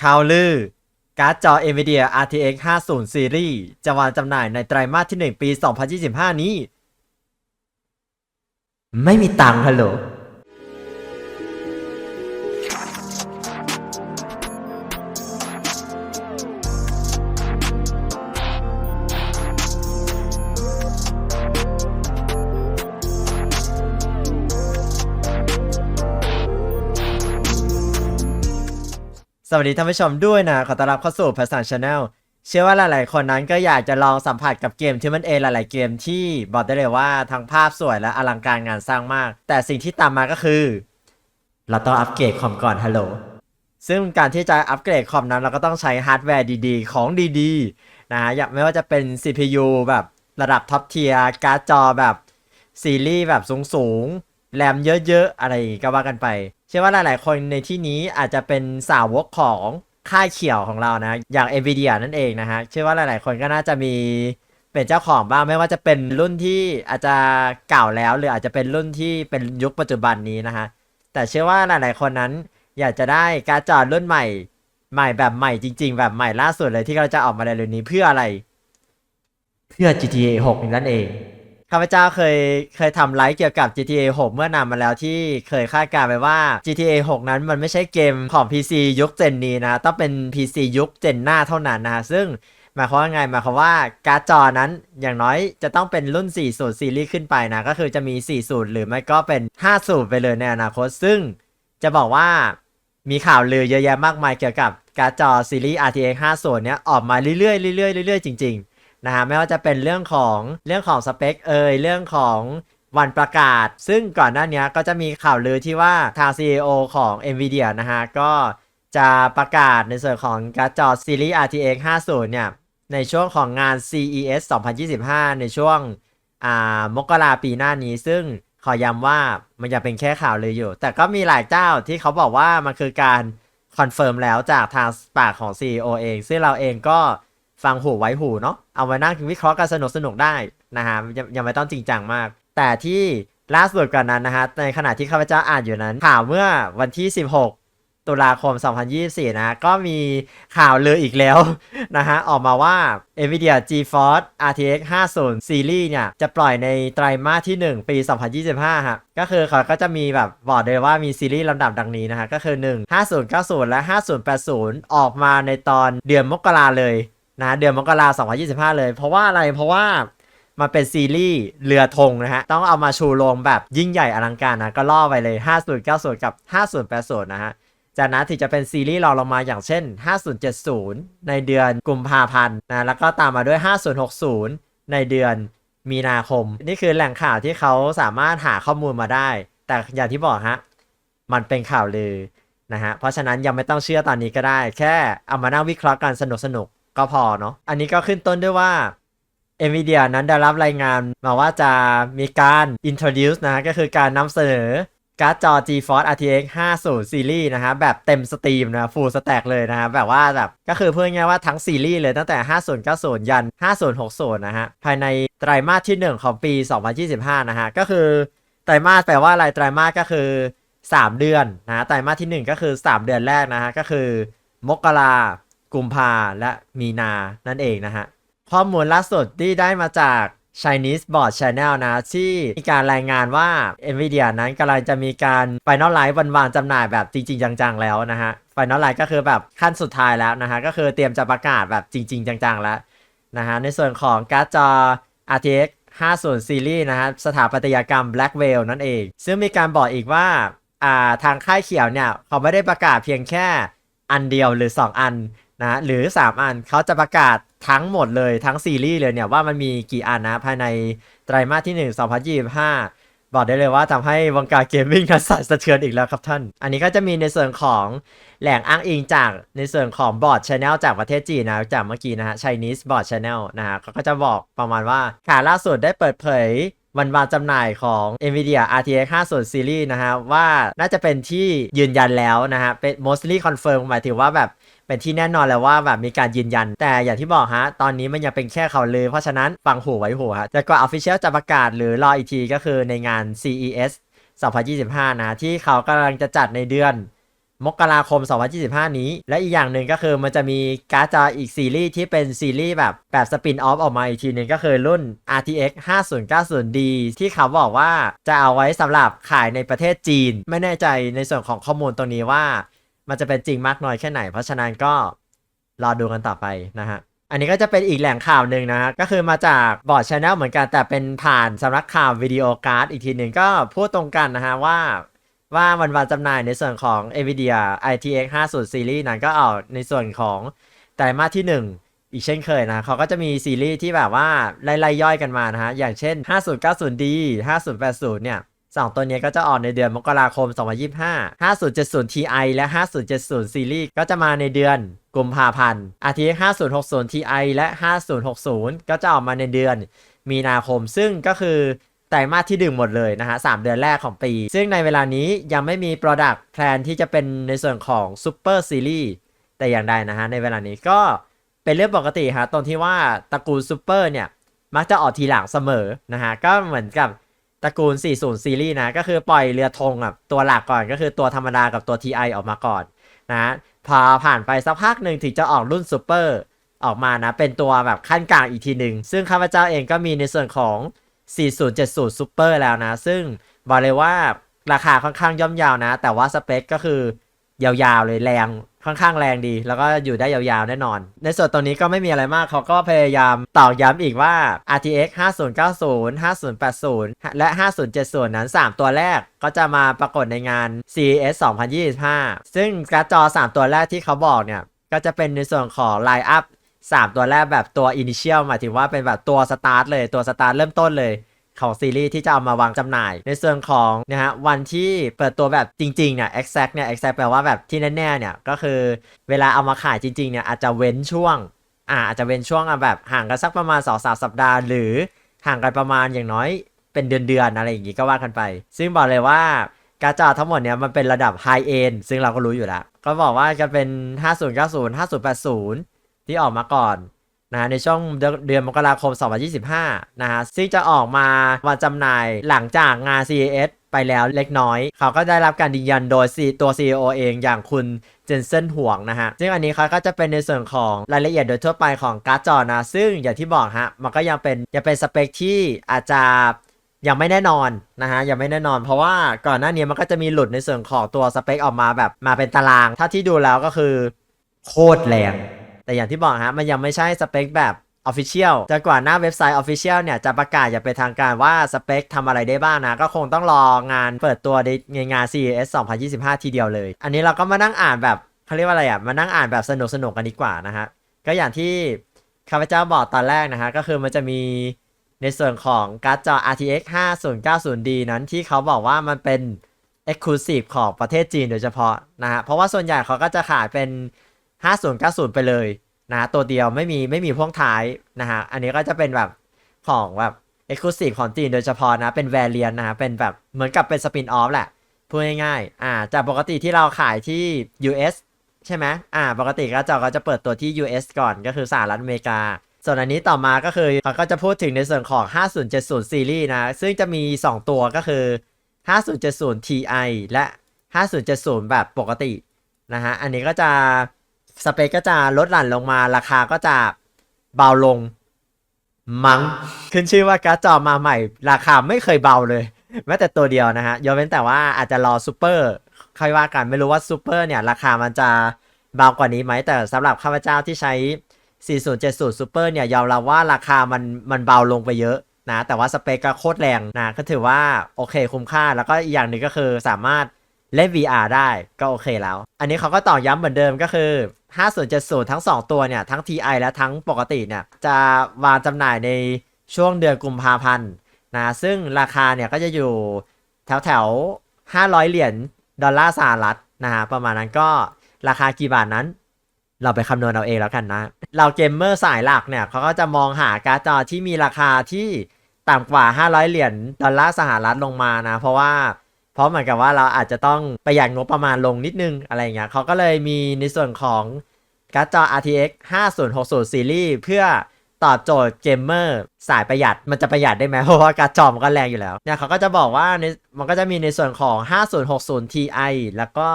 ข่าวลือ การ์ดจอ NVIDIA RTX 50 Series จะวางจำหน่ายในไตรมาสที่ 1 ปี 2025 นี้ ไม่มีตังค์ฮัลโหล สวัสดีท่านผู้ชมด้วยนะ ขอต้อนรับเข้าสู่ภาษาชาแนลเชื่อว่าหลาย ๆ คนนั้นก็อยากจะลองสัมผัสกับเกมที่มันเอหลาย ๆ เกมที่บอกได้เลยว่าทั้งภาพสวยและอลังการงานสร้างมาก แต่สิ่งที่ตามมาก็คือ เราต้องอัปเกรดคอมก่อนฮัลโหลซึ่งการที่จะอัปเกรดคอมนั้นเราก็ต้องใช้ฮาร์ดแวร์ดี ๆ ของดีๆนะอย่างไม่ว่าจะเป็น CPU แบบระดับท็อปเทียร์การ์ดจอแบบซีรีส์แบบสูง ๆ แรมเยอะ ๆ อะไรก็ว่ากันไป เชื่อว่าหลาย ๆ คนในที่นี้อาจจะเป็นสาวกของค่ายเขียวของเรานะ อย่าง NVIDIA นั่นเองนะฮะเชื่อว่าหลาย ๆ คนก็น่าจะมีเป็นเจ้าของบ้างไม่ว่าจะเป็นรุ่นที่อาจจะเก่าแล้ว หรืออาจจะเป็นรุ่นที่เป็นยุคปัจจุบันนี้นะฮะแต่เชื่อว่าหลาย ๆ คนนั้นอยากจะได้การ์ดจอรุ่นใหม่ ใหม่แบบใหม่จริง ๆ แบบใหม่ล่าสุดเลยที่เราจะออกมาในเร็วนี้เพื่ออะไร เพื่อ GTA 6 นั่นเอง ข้าพเจ้าเคยเคยทำไลฟ์เกี่ยวกับ GTA 6 เมื่อนานมาแล้วที่เคยคาดการณ์ไปว่า GTA 6 นั้นมันไม่ใช่เกมของ PC ยุคเจนนี้นะต้องเป็น PC ยุคเจนหน้าเท่านั้นนะฮะซึ่งหมายความว่าไงหมายความว่าการ์ดจอนั้นอย่างน้อยจะต้องเป็นรุ่น 40 ซีรีส์ขึ้นไปนะ ก็คือจะมี 40 หรือไม่ก็เป็น 50 ไปเลยในอนาคต ซึ่งจะบอกว่ามีข่าวลือเยอะแยะมากมายเกี่ยวกับการ์ดจอซีรีส์ RTX 50 เนี้ยออกมาเรื่อยๆเรื่อยๆเรื่อยๆจริงๆ นะฮะไม่ว่าจะเป็นเรื่องของเรื่องของสเปคเอยเรื่องของวันประกาศ ซึ่งก่อนหน้านี้ก็จะมีข่าวลือที่ว่าทาง CEO ของ NVIDIA นะฮะก็จะประกาศในส่วนของการ์ดจอซีรีส์ RTX 50 เนี่ย ในช่วงของงาน CES 2025 ในช่วงมกราปีหน้านี้ ซึ่งขอย้ำว่ามันยังเป็นแค่ข่าวลืออยู่ แต่ก็มีหลายเจ้าที่เขาบอกว่ามันคือการคอนเฟิร์มแล้วจากทางปากของ CEO เอง ซึ่งเราเองก็ ฟังหูไว้หูเนาะเอาไว้นั่งวิเคราะห์กันสนุกสนุกได้นะฮะยังยังไม่ต้องจริงจังมาก แต่ที่ล่าสุดกว่านั้นนะฮะในขณะที่ข้าพเจ้าอ่านอยู่นั้น ข่าวเมื่อวันที่ 16 ตุลาคม 2024 นะ ก็มีข่าวเลืออีกแล้วนะฮะ ออกมาว่า NVIDIA GeForce RTX 50 Series เนี่ย จะปล่อยในไตรมาสที่ 1 ปี 2025ฮะก็คือเขาก็จะมีแบบบอกเลยว่ามีซีรีส์ลำดับดังนี้นะฮะ ก็คือ 1 5090 และ 5080 ออกมาในตอนเดือนมกราเลย นะเดือนมกราคม2025เลย เพราะว่าอะไรเพราะว่ามันเป็นซีรีส์เรือธงนะฮะ ต้องเอามาชูโรงแบบยิ่งใหญ่อลังการนะ ก็ล่อไปเลย 5090 กับ 5080 นะฮะ จากนั้นถึงจะเป็นซีรีส์รองลงมาอย่างเช่น 5070 ในเดือนกุมภาพันธ์นะ แล้วก็ตามมาด้วย 5060 ในเดือนมีนาคม นี่คือแหล่งข่าวที่เขาสามารถหาข้อมูลมาได้ แต่อย่างที่บอกฮะ มันเป็นข่าวลือนะฮะ เพราะฉะนั้นยังไม่ต้องเชื่อตอนนี้ก็ได้ แค่เอามานั่งวิเคราะห์กันสนุกสนุก ก็พอเนาะอันนี้ก็ขึ้นต้นด้วยว่า NVIDIA นั้นได้รับรายงานมาว่าจะมีการ introduce นะฮะก็คือการนำเสนอการ์ดจอ GeForce RTX 50 Series นะฮะแบบเต็มสตรีมนะ full stack เลยนะฮะแบบว่าแบบก็คือเพื่อง่ายว่าทั้งซีรีส์เลยตั้งแต่ 5090 ยัน 5060 นะฮะ ภายในไตรมาสที่ 1 ของปี 2025 นะฮะ ก็คือไตรมาสแปลว่าอะไรไตรมาสก็คือ 3 เดือนนะฮะไตรมาสที่ 1 ก็คือ 3 เดือนแรกนะฮะ ก็คือ มกรา กุมภาและมีนานั่นเองนะฮะ ข้อมูลล่าสุดที่ได้มาจาก Chinese Board Channel นะ ที่มีการรายงานว่า Nvidia นั้นกำลังจะมีการ Final Live วันวางจำหน่ายแบบจริง ๆ จัง ๆ แล้วนะฮะ Final Live ก็คือแบบขั้นสุดท้ายแล้วนะฮะ ก็คือเตรียมจะประกาศแบบจริง ๆ จัง ๆ แล้วนะฮะ ในส่วนของการ์ดจอ RTX 50 Series นะฮะ สถาปัตยกรรม Blackwell นั่นเอง ซึ่งมีการบอกอีกว่าอ่าทางค่ายเขียวเนี่ย เขาไม่ได้ประกาศเพียงแค่อันเดียวหรือ 2 อัน นะหรือ 3 อันเขาจะประกาศทั้งหมดเลยทั้งซีรีส์เลยเนี่ยว่ามันมีกี่อันนะภายในไตรมาสที่ 1 2025 บอกได้เลยว่าทำให้วงการเกมมิ่งนั้นสั่นสะเทือนอีกแล้วครับท่าน อันนี้ก็จะมีในส่วนของแหล่งอ้างอิงจากในส่วนของบอร์ดชแนลจากประเทศจีนนะจากเมื่อกี้นะฮะ Chinese Board Channel นะฮะเขาก็จะบอกประมาณว่าข่าวล่าสุดได้เปิดเผยวันวางจำหน่ายของ NVIDIA RTX 50 Series นะฮะว่าน่าจะเป็นที่ยืนยันแล้วนะฮะเป็น mostly confirm หมายถึงว่าแบบ เป็นที่แน่นอนแล้วว่าแบบมีการยืนยัน แต่อย่างที่บอกฮะ ตอนนี้มันยังเป็นแค่ข่าวลือ เพราะฉะนั้นฟังหูไว้หูฮะแต่กว่า Official จะประกาศหรือรออีกทีก็คือในงาน CES 2025 นะ ที่เขากำลังจะจัดในเดือนมกราคม 2025 นี้ และอีกอย่างหนึ่งก็คือมันจะมีการ์ดจออีกซีรีส์ที่เป็นซีรีส์แบบแบบสปินออฟออกมาอีกทีหนึ่งก็คือรุ่น RTX 5090D ที่เขาบอกว่าจะเอาไว้สำหรับขายในประเทศจีน ไม่แน่ใจในส่วนของข้อมูลตรงนี้ว่า มันจะเป็นจริงมากน้อยแค่ไหน เพราะฉะนั้นก็รอดูกันต่อไปนะฮะอันนี้ก็จะเป็นอีกแหล่งข่าวหนึ่งนะฮะก็คือมาจากบอร์ดชแนลเหมือนกันแต่เป็นผ่านสำนักข่าววิดีโอการ์ดอีกทีหนึ่งก็พูดตรงกันนะฮะว่าว่าวันวันจำหน่ายในส่วนของ NVIDIA ITX 50 Series นั้นก็ออกในส่วนของไตรมาสที่ 1 อีกเช่นเคยนะเขาก็จะมีซีรีส์ที่แบบว่าไล่ๆย่อยกันมานะฮะ อย่างเช่น 5090D 5080 เนี่ย สองตัวนี้ก็จะออกในเดือนมกราคม 2025 5070 Ti และ 5070 Series ก็จะมาในเดือนกุมภาพันธ์ RTX 5060 Ti และ 5060 ก็จะออกมาในเดือนมีนาคม ซึ่งก็คือไตรมาสที่ดึงหมดเลยนะฮะ3เดือนแรกของปี ซึ่งในเวลานี้ยังไม่มี Product Plan ที่จะเป็นในส่วนของ Super Series แต่อย่างใดนะฮะ ในเวลานี้ก็เป็นเรื่องปกติฮะตรงที่ว่าตระกูล Super เนี่ย มักจะออกทีหลังเสมอนะฮะ ก็เหมือนกับ ตระกูล 40 ซีรีส์นะ ก็คือปล่อยเรือธงอะตัวหลักก่อนก็คือตัวธรรมดากับตัว TI ออกมาก่อนนะพอผ่านไปสักพักหนึ่งถึงจะออกรุ่นซูเปอร์ออกมานะ เป็นตัวแบบขั้นกลางอีกทีหนึ่ง ซึ่งข้าพเจ้าเองก็มีในส่วนของ 4070 Super แล้วนะ ซึ่งบอกเลยว่าราคาค่อนข้างย่อมเยาวนะ แต่ว่าสเปคก็คือยาวๆเลยแรง ค่อนข้างแรงดี แล้วก็อยู่ได้ยาวๆแน่นอน ในส่วนตรงนี้ก็ไม่มีอะไรมากเขาก็พยายามตอกย้ำอีกว่า RTX 5090 5080 และ 5070 นั้น 3 ตัวแรกก็จะมาปรากฏในงาน CES 2025 ซึ่งการ์ดจอ 3 ตัวแรกที่เขาบอกเนี่ย ก็จะเป็นในส่วนของ Line Up 3 ตัวแรกแบบตัว Initial หมายถึงว่าเป็นแบบตัวสตาร์ทเลยตัวสตาร์ทเริ่มต้นเลย ของซีรีส์ที่จะเอามาวางจำหน่าย ในส่วนของนะฮะวันที่เปิดตัวแบบจริงๆเนี่ย exact เนี่ย exact แปลว่าแบบที่แน่ๆเนี่ยก็คือเวลาเอามาขายจริงๆเนี่ยอาจจะเว้นช่วงอ่าอาจจะเว้นช่วงอะแบบห่างกันสักประมาณ2อสสัปดาห์ หรือห่างกันประมาณอย่างน้อยเป็นเดือนๆอะไรอย่างงี้ก็ว่ากันไป ซึ่งบอกเลยว่าการ์ดจอทั้งหมดเนี่ยมันเป็นระดับ High End ซึ่งเราก็รู้อยู่แล้ว ก็บอกว่าจะเป็น 5090 5080 ที่ออกมาก่อน นะในช่วงเดือนมกราคม 2025 นะฮะซึ่งจะออกมาวันจำหน่ายหลังจากงาน CES ไปแล้วเล็กน้อย เขาก็ได้รับการยืนยันโดยตัว CEO เองอย่างคุณเจนเซนห่วงนะฮะ ซึ่งอันนี้เขาก็จะเป็นในส่วนของรายละเอียดโดยทั่วไปของการ์ดจอนะ ซึ่งอย่างที่บอกฮะ มันก็ยังเป็นยังเป็นสเปคที่อาจจะยังไม่แน่นอนนะฮะยังไม่แน่นอน เพราะว่าก่อนหน้านี้มันก็จะมีหลุดในส่วนของตัวสเปคออกมาแบบมาเป็นตาราง ถ้าที่ดูแล้วก็คือ โคตรแรง แต่อย่างที่บอกฮะมันยังไม่ใช่สเปคแบบ Official จนกว่าหน้าเว็บไซต์ Official เนี่ย จะประกาศอย่างเป็นทางการว่าสเปคทำอะไรได้บ้างนะ ก็คงต้องรองานเปิดตัวในงาน CES 2025 ทีเดียวเลย อันนี้เราก็มานั่งอ่านแบบเขาเรียกว่าอะไรอะมานั่งอ่านแบบสนุกสนุกกันดีกว่านะฮะ ก็อย่างที่ข้าพเจ้าบอกตอนแรกนะฮะ ก็คือมันจะมีในส่วนของการ์ดจอ RTX 5090D นั้นที่เขาบอกว่ามันเป็น Exclusive ของประเทศจีนโดยเฉพาะนะฮะเพราะว่าส่วนใหญ่เขาก็จะขายเป็น 5090 ไปเลยนะตัวเดียวไม่มีไม่มีพ่วงท้ายนะฮะอันนี้ก็จะเป็นแบบของแบบ Exclusive ของจีนโดยเฉพาะนะ เป็นแวรเลียนนะฮะเป็นแบบเหมือนกับเป็นสปินออฟแหละ พูดง่ายๆอ่าจากปกติที่เราขายที่ US ใช่ไหมอ่า ปกติก็จะก็จะเปิดตัวที่ US ก่อนก็คือสหรัฐอเมริกา ส่วนอันนี้ต่อมาก็คือเขาก็จะพูดถึงในส่วนของ 5070 ซีรีส์นะ ซึ่งจะมี 2 ตัวก็คือ 5070 Ti และ 5070 แบบปกตินะฮะ อันนี้ก็จะ สเปคก็จะลดหลั่นลงมาราคาก็จะเบาลงมัง้งขึ้นชื่อว่าการ์ดจอมาใหม่ ราคาไม่เคยเบาเลยแม้แต่ตัวเดียวนะฮะยกเว้นแต่ว่าอาจจะรอซูเปอร์ค่อยว่ากันไม่รู้ว่าซูเปอร์เนี่ย ราคามันจะเบากว่านี้ไหมแต่สำหรับข้าพเจ้าที่ใช้ 4070 Super เนี่ยยอมรับว่าราคามันมันเบาลงไปเยอะนะแต่ว่าสเปคก็โคตรแรงนะก็ถือว่าโอเคคุ้มค่า แล้วก็อีกอย่างหนึ่งก็คือสามารถ เล่น VR ได้ก็โอเคแล้ว อันนี้เขาก็ต่อย้ำเหมือนเดิมก็คือ 5070 ทั้ง 2 ตัวเนี่ย ทั้ง TI และทั้งปกติเนี่ย จะวางจำหน่ายในช่วงเดือนกุมภาพันธ์นะ ซึ่งราคาเนี่ยก็จะอยู่แถวแถว500 เหรียญดอลลาร์สหรัฐนะฮะ ประมาณนั้นก็ราคากี่บาทนั้น เราไปคำนวณเอาเองแล้วกันนะ เราเกมเมอร์สายหลักเนี่ยเขาก็จะมองหาการ์ดจอที่มีราคาที่ต่ำกว่า 500 เหรียญดอลลาร์สหรัฐลงมานะ เพราะว่า ราะเหมือนกับว่าเราอาจจะต้องประหยัดงบประมาณลงนิดนึงอะไรเงี้ยเขาก็เลยมีในส่วนของการ์ดจอ RTX 5060 Series เพื่อตอบโจทย์เกมเมอร์สายประหยัดมันจะประหยัดได้ไหมเพราะว่าการ์ดจอมันก็แรงอยู่แล้วเนี่ยเขาก็จะบอกว่าในมันก็จะมีในส่วนของ 5060 Ti แล้วก็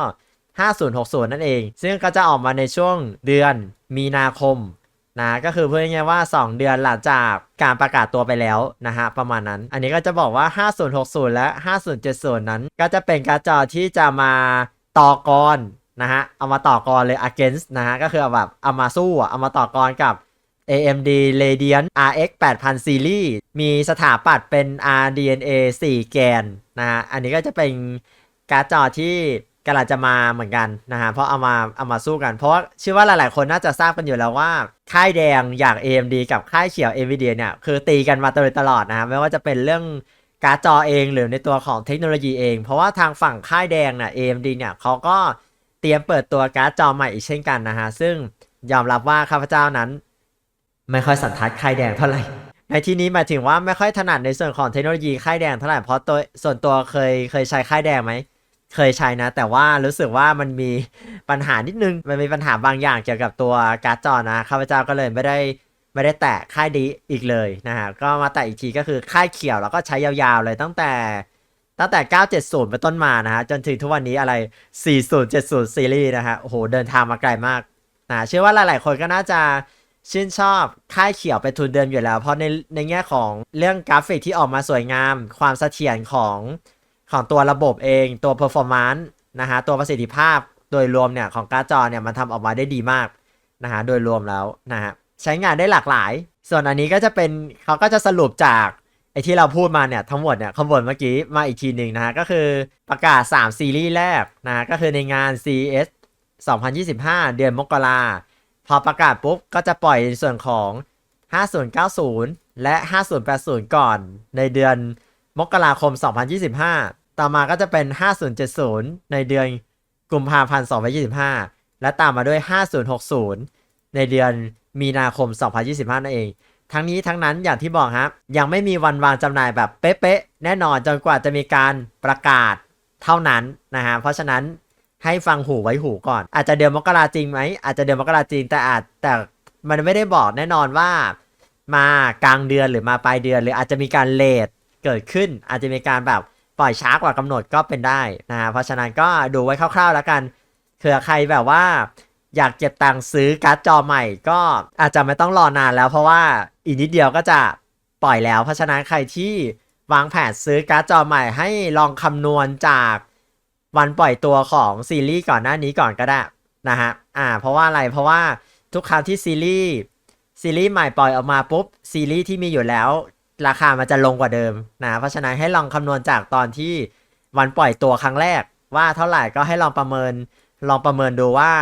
5060 นั่นเอง ซึ่งก็จะออกมาในช่วงเดือนมีนาคม นะก็คือพูดง่ายๆว่า 2 เดือนหลังจากการประกาศตัวไปแล้วนะฮะประมาณนั้น อันนี้ก็จะบอกว่า 5060 และ 5070 นั้น ก็จะเป็นการ์ดจอที่จะมาต่อกรนะฮะเอามาต่อกรเลย against นะฮะก็คือแบบเอามาสู้เอามาต่อกรกับ AMD Radeon RX 8000 Series มีสถาปัตย์เป็น RDNA 4 แกนนะฮะอันนี้ก็จะเป็นการ์ดจอที่ กำลังจะมาเหมือนกันนะฮะเพราะเอามาเอามาสู้กัน เพราะว่าเชื่อว่าหลายๆ คนน่าจะทราบกันอยู่แล้วว่า ค่ายแดงอย่าง AMD กับค่ายเขียว NVIDIA เนี่ยคือตีกันมาโดยตลอดนะฮะไม่ว่าจะเป็นเรื่องการ์ดจอเองหรือในตัวของเทคโนโลยีเอง เพราะว่าทางฝั่งค่ายแดงเนี่ย AMD เนี่ยเขาก็เตรียมเปิดตัวการ์ดจอใหม่อีกเช่นกันนะฮะซึ่งยอมรับว่าข้าพเจ้านั้น ไม่ค่อยสันทัดค่ายแดงเท่าไหร่ในที่นี้หมายถึงว่าไม่ค่อยถนัดในส่วนของเทคโนโลยีค่ายแดงเท่าไหร่เพราะตัวส่วนตัวเคยเคยใช้ค่ายแดงไหม เคยใช้นะ แต่ว่ารู้สึกว่ามันมีปัญหานิดนึง มันมีปัญหาบางอย่างเกี่ยวกับตัวการ์ดจอนะข้าพเจ้าก็เลยไม่ได้ไม่ได้แตะค่ายดีอีกเลยนะฮะก็มาแตะอีกทีก็คือค่ายเขียวแล้วก็ใช้ยาวๆเลยตั้งแต่ตั้งแต่ 970 เป็นต้นมานะฮะ จนถึงทุกวันนี้อะไร 4070 ซีรีส์นะฮะ โอ้โห เดินทางมาไกลมากนะเชื่อว่าหลาย ๆ คนก็น่าจะชื่นชอบค่ายเขียวเป็นทุนเดิมอยู่แล้ว เพราะในในแง่ของเรื่องกราฟิกที่ออกมาสวยงาม ความเสถียรของ ของตัวระบบเองตัว performance นะฮะตัวประสิทธิภาพโดยรวมเนี่ยของการ์ดจอเนี่ยมันทำออกมาได้ดีมากนะฮะโดยรวมแล้วนะฮะใช้งานได้หลากหลาย ส่วนอันนี้ก็จะเป็นเขาก็จะสรุปจากไอที่เราพูดมาเนี่ยทั้งหมดเนี่ยข้างบนเมื่อกี้มาอีกทีหนึ่งนะฮะก็คือประกาศ 3 ซีรีส์แรกนะฮะก็คือในงาน CES 2025 เดือนมกราพอประกาศปุ๊บก็จะปล่อยในส่วนของ 5090 และ 5080 ก่อนในเดือน มกราคม 2025 ต่อมาก็จะเป็น 5070 ในเดือนกุมภาพันธ์ 2025 และตามมาด้วย 5060 ในเดือนมีนาคม 2025 นั่นเอง ทั้งนี้ทั้งนั้นอย่างที่บอกครับ ยังไม่มีวันวางจำหน่ายแบบเป๊ะๆ แน่นอนจนกว่าจะมีการประกาศเท่านั้นนะฮะ เพราะฉะนั้นให้ฟังหูไว้หูก่อน อาจจะเดือนมกราจริงไหม อาจจะเดือนมกราจริงแต่อาจแต่มันไม่ได้บอกแน่นอนว่ามากลางเดือนหรือมาปลายเดือน หรืออาจจะมีการเลท เกิดขึ้น อาจจะมีการแบบปล่อยช้ากว่ากำหนดก็เป็นได้นะฮะเพราะฉะนั้นก็ดูไว้คร่าวๆแล้วกันเผื่อใครแบบว่า อยากเก็บตังค์ซื้อการ์ดจอใหม่ ก็อาจจะไม่ต้องรอนานแล้ว เพราะว่าอีกนิดเดียวก็จะปล่อยแล้ว เพราะฉะนั้นใครที่วางแผนซื้อการ์ดจอใหม่ให้ลองคำนวณจากวันปล่อยตัวของซีรีส์ก่อนหน้านี้ก่อนก็ได้นะฮะ อ่า เพราะว่าอะไร เพราะว่าทุกครั้งที่ซีรีส์ซีรีส์ใหม่ปล่อยออกมาปุ๊บซีรีส์ที่มีอยู่แล้ว ราคามันจะลงกว่าเดิมนะ เพราะฉะนั้นให้ลองคำนวณจากตอนที่วันปล่อยตัวครั้งแรก ว่าเท่าไหร่ก็ให้ลองประเมิน ลองประเมินดูว่า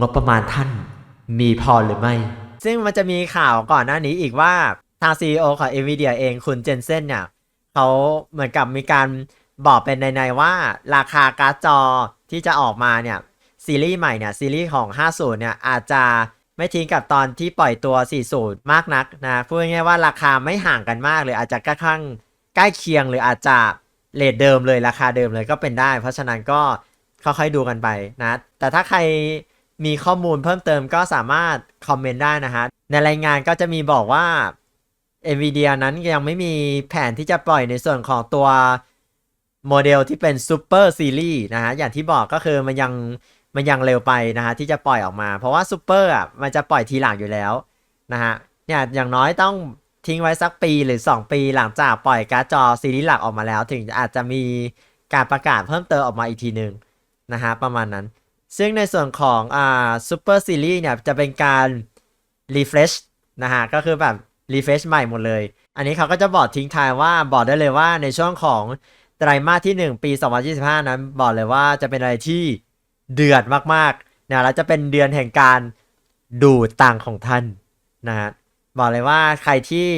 งบประมาณท่านมีพอหรือไม่ ซึ่งมันจะมีข่าวก่อนหน้านี้อีกว่าทาง CEO ของ NVIDIA เองคุณเจนเซนเนี่ยเขาเหมือนกับมีการบอกเป็นในๆว่า ราคาการ์ดจอที่จะออกมาเนี่ยซีรีส์ใหม่เนี่ยซีรีส์ของ 50 เนี่ยอาจจะ ไม่ทิ้งกับตอนที่ปล่อยตัว 40 มากนักนะพูดง่ายๆว่าราคาไม่ห่างกันมากเลยอาจจะค่อนข้างใกล้เคียงหรืออาจจะเลทเดิมเลยราคาเดิมเลยก็เป็นได้ เพราะฉะนั้นก็ค่อยๆดูกันไปนะ แต่ถ้าใครมีข้อมูลเพิ่มเติมก็สามารถคอมเมนต์ได้นะฮะ ในรายงานก็จะมีบอกว่า NVIDIA นั้นยังไม่มีแผนที่จะปล่อยในส่วนของตัวโมเดลที่เป็นซูเปอร์ซีรีส์นะฮะ อย่างที่บอกก็คือมันยัง มันยังเร็วไปนะฮะที่จะปล่อยออกมา เพราะว่าซูเปอร์อะมันจะปล่อยทีหลังอยู่แล้วนะฮะเนี่ยอย่างน้อยต้องทิ้งไว้สักปีหรือ 2 ปีหลังจากปล่อยการ์ดจอซีรีส์หลักออกมาแล้ว ถึงอาจจะมีการประกาศเพิ่มเติมออกมาอีกทีหนึ่งนะฮะประมาณนั้น ซึ่งในส่วนของอ่าซูเปอร์ซีรีส์เนี่ยจะเป็นการรีเฟรชนะฮะก็คือแบบรีเฟรชใหม่หมดเลย อันนี้เขาก็จะบอกทิ้งท้ายว่าบอกได้เลยว่าในช่วงของไตรมาสที่ 1 ปี 2025 นั้นบอกเลยว่าจะเป็นอะไรที่ เดือดมากๆนี่ยแล้วจะเป็นเดือนแห่งการดูดตังของท่านนะฮะบอกเลยว่าใครที่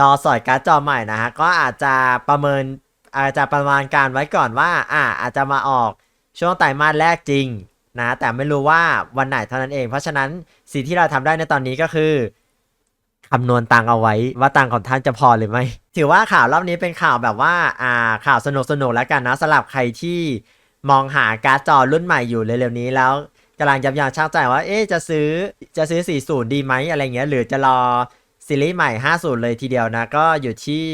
รอสอยการ์ดจอใหม่นะฮะก็อาจจะประเมินอาจจะประมาณการไว้ก่อนว่าอ่าอาจจะมาออกช่วงไตรมาสแรกจริงนะแต่ไม่รู้ว่าวันไหนเท่านั้นเอง เพราะฉะนั้นสิ่งที่เราทำได้ในตอนนี้ก็คือคำนวณตังเอาไว้ว่าตังของท่านจะพอหรือไม่ ถือว่าข่าวรอบนี้เป็นข่าวแบบว่าอ่าข่าวสนุกสนุกๆแล้วกันนะสำหรับใครที่ มองหาการ์ดจอรุ่นใหม่อยู่เร็วๆนี้แล้วกำลังยับยั้งชั่งใจว่าเอ๊จะซื้อจะซื้อ 40 ดีไหมอะไรเงี้ยหรือจะรอซีรีส์ใหม่ 50 เลยทีเดียวนะ ก็อยู่ที่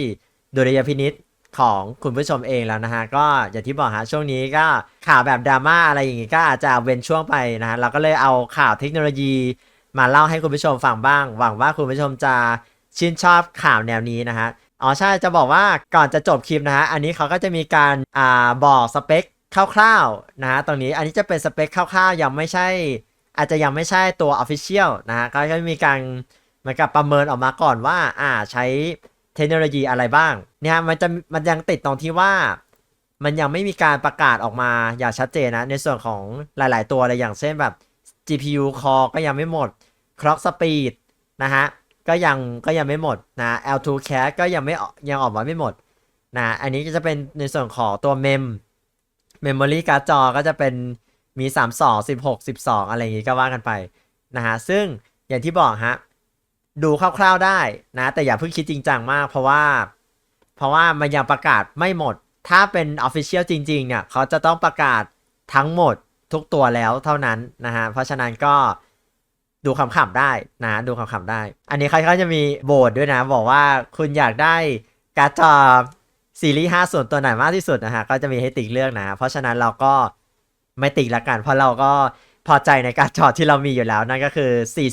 ดุลยพินิษของคุณผู้ชมเองแล้วนะฮะ ก็อย่างที่บอกฮะช่วงนี้ก็ข่าวแบบดราม่าอะไรอย่างงี้ก็อาจจะเว้นช่วงไปนะฮะเราก็เลยเอาข่าวเทคโนโลยีมาเล่าให้คุณผู้ชมฟังบ้าง หวังว่าคุณผู้ชมจะชื่นชอบข่าวแนวนี้นะฮะอ๋อใช่จะบอกว่าก่อนจะจบคลิปนะฮะอันนี้เขาก็จะมีการอ่าบอกสเปค คร่าวๆนะฮะตรงนี้อันนี้จะเป็นสเปคคร่าวๆ ยังไม่ใช่ อาจจะยังไม่ใช่ตัว Official นะฮะก็จะมีการเหมือนกับประเมินออกมาก่อนว่าอ่าใช้เทคโนโลยีอะไรบ้างเนี่ยมันจะมันยังติดตรงที่ว่า มันยังไม่มีการประกาศออกมาอย่างชัดเจนนะ ในส่วนของหลาย ๆ ตัวเลยอย่างเช่นแบบ GPU core ก็ยังไม่หมด clock speed นะฮะก็ยังก็ยังไม่หมดนะ L2 CAD ก็ยังไม่ยังออกมาไม่หมดนะอันนี้ก็จะเป็นในส่วนของตัว mem memory การ์ดจอก็จะเป็นมี 32 16 12 อะไรอย่างงี้ก็ว่ากันไปนะฮะซึ่งอย่างที่บอกฮะดูคร่าวๆได้นะ แต่อย่าเพิ่งคิดจริงจังมาก เพราะว่า เพราะว่ามันยังประกาศไม่หมด ถ้าเป็น Official จริงๆเนี่ยเขาจะต้องประกาศทั้งหมดทุกตัวแล้วเท่านั้นนะฮะเพราะฉะนั้นก็ดูขำๆได้นะ ดูขำๆได้ อันนี้เขาก็จะมีโบทด้วยนะ บอกว่าคุณอยากได้การ์ดจอ ซีรีส์5ส่วนตัวไหนมากที่สุดนะฮะก็จะมีให้ติ๊กเลือกนะ เพราะฉะนั้นเราก็ไม่ติ๊กละกัน เพราะเราก็พอใจในการจอที่เรามีอยู่แล้วนั่นก็คือ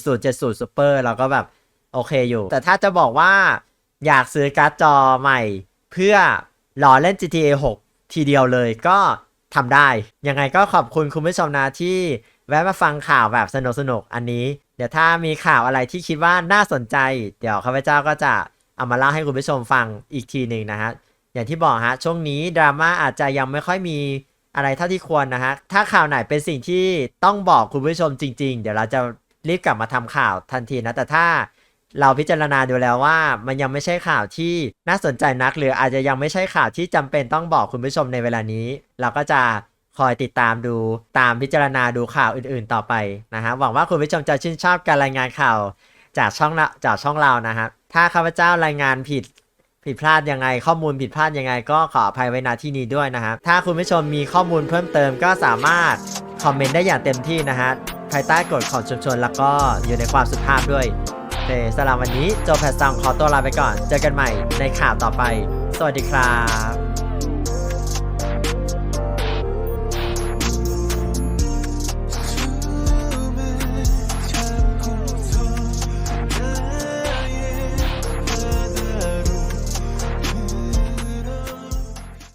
4070 Super เราก็แบบโอเคอยู่ แต่ถ้าจะบอกว่าอยากซื้อการ์ดจอใหม่ เพื่อรอเล่น GTA 6 ทีเดียวเลยก็ทำได้ ยังไงก็ขอบคุณคุณผู้ชมนะที่แวะมาฟังข่าวแบบสนุกๆอันนี้ เดี๋ยวถ้ามีข่าวอะไรที่คิดว่าน่าสนใจ เดี๋ยวข้าพเจ้าก็จะเอามาเล่าให้คุณผู้ชมฟังอีกทีหนึ่งนะฮะ อย่างที่บอกฮะช่วงนี้ดราม่าอาจจะยังไม่ค่อยมีอะไรเท่าที่ควรนะฮะ ถ้าข่าวไหนเป็นสิ่งที่ต้องบอกคุณผู้ชมจริง ๆ เดี๋ยวเราจะรีบกลับมาทำข่าวทันทีนะ แต่ถ้าเราพิจารณาดูแล้วว่ามันยังไม่ใช่ข่าวที่น่าสนใจนัก หรืออาจจะยังไม่ใช่ข่าวที่จำเป็นต้องบอกคุณผู้ชมในเวลานี้ เราก็จะคอยติดตามดูตามพิจารณาดูข่าวอื่นๆต่อไปนะฮะหวังว่าคุณผู้ชมจะชื่นชอบการรายงานข่าวจากช่องจากช่องเรานะฮะถ้าข้าพเจ้ารายงานผิด ผิดพลาดยังไง ข้อมูลผิดพลาดยังไง ก็ขออภัยไว้ณที่นี้ด้วยนะครับ ถ้าคุณผู้ชมมีข้อมูลเพิ่มเติมก็สามารถคอมเมนต์ได้อย่างเต็มที่นะฮะภายใต้กฎของชุมชนแล้วก็อยู่ในความสุภาพด้วยโอเคสำหรับวันนี้โจแพทซังขอตัวลาไปก่อน เจอกันใหม่ในข่าวต่อไป สวัสดีครับ